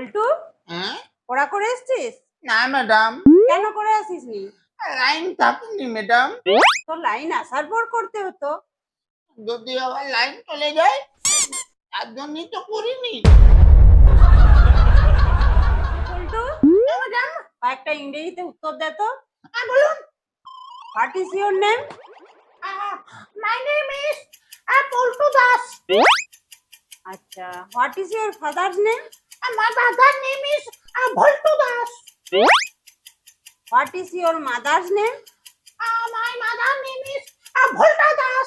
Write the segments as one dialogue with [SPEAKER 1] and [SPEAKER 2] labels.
[SPEAKER 1] পল্টু
[SPEAKER 2] হ্যাঁ?
[SPEAKER 1] পড়া করে এসছিস?
[SPEAKER 2] না ম্যাডাম
[SPEAKER 1] কেন করে আসিস নি
[SPEAKER 2] লাইন থাকেনি ম্যাডাম
[SPEAKER 1] তোর লাইন আসার পর করতে হতো।
[SPEAKER 2] যদি আবার লাইন চলে যায় তার জন্যই তো করিনি।
[SPEAKER 1] পল্টু কয়েকটা ইংরেজিতে উত্তর দে তো।
[SPEAKER 2] হ্যাঁ বলুন।
[SPEAKER 1] What is your name
[SPEAKER 2] my name is Paltu Das.
[SPEAKER 1] আচ্ছা what is your father's name
[SPEAKER 2] my father name is Bhaltu Das
[SPEAKER 1] what is your mother's name
[SPEAKER 2] my mother name is Bhalta Das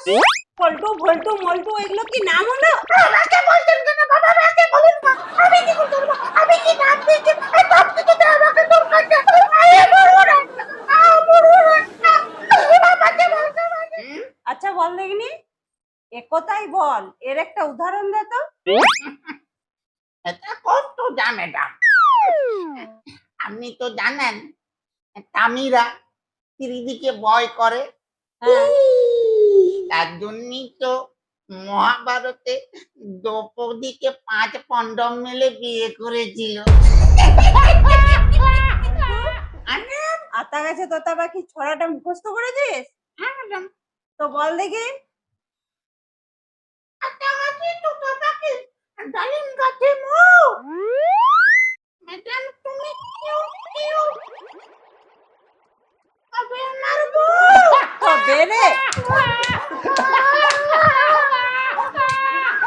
[SPEAKER 1] Paltu Bhaltu Maltu এগুলো কি নাম হলো?
[SPEAKER 2] আমাকে বলছেন কেন বাবা? আমাকে বলুন না। আমি কি করতে পারব? আমি কি নাম দিয়েছি? এই সব কিছুতে আমাকে দরকার নেই। আরে বড় না। আ না। পারবে?
[SPEAKER 1] আচ্ছা বল দেখিনি। একতাই বল। এর একটা উদাহরণ দে তো।
[SPEAKER 2] ম্যাডাম আপনি তো জানেন তামিরা ত্রিদিকে ভয় করে।
[SPEAKER 1] হ্যাঁ।
[SPEAKER 2] তার জন্যই তো মহাভারতে দ্রৌপদীকে পাঁচ পণ্ডব মিলে বিয়ে করেছিল।
[SPEAKER 1] আতা গাছে তোতা পাখি ছড়াটা মুখস্থ করেছিস?
[SPEAKER 2] হ্যাঁ ম্যাডাম
[SPEAKER 1] তো বল দেখি।
[SPEAKER 2] डालिम का थे मैडम तुम्हें क्यों क्यों? अबे मर अबे रे।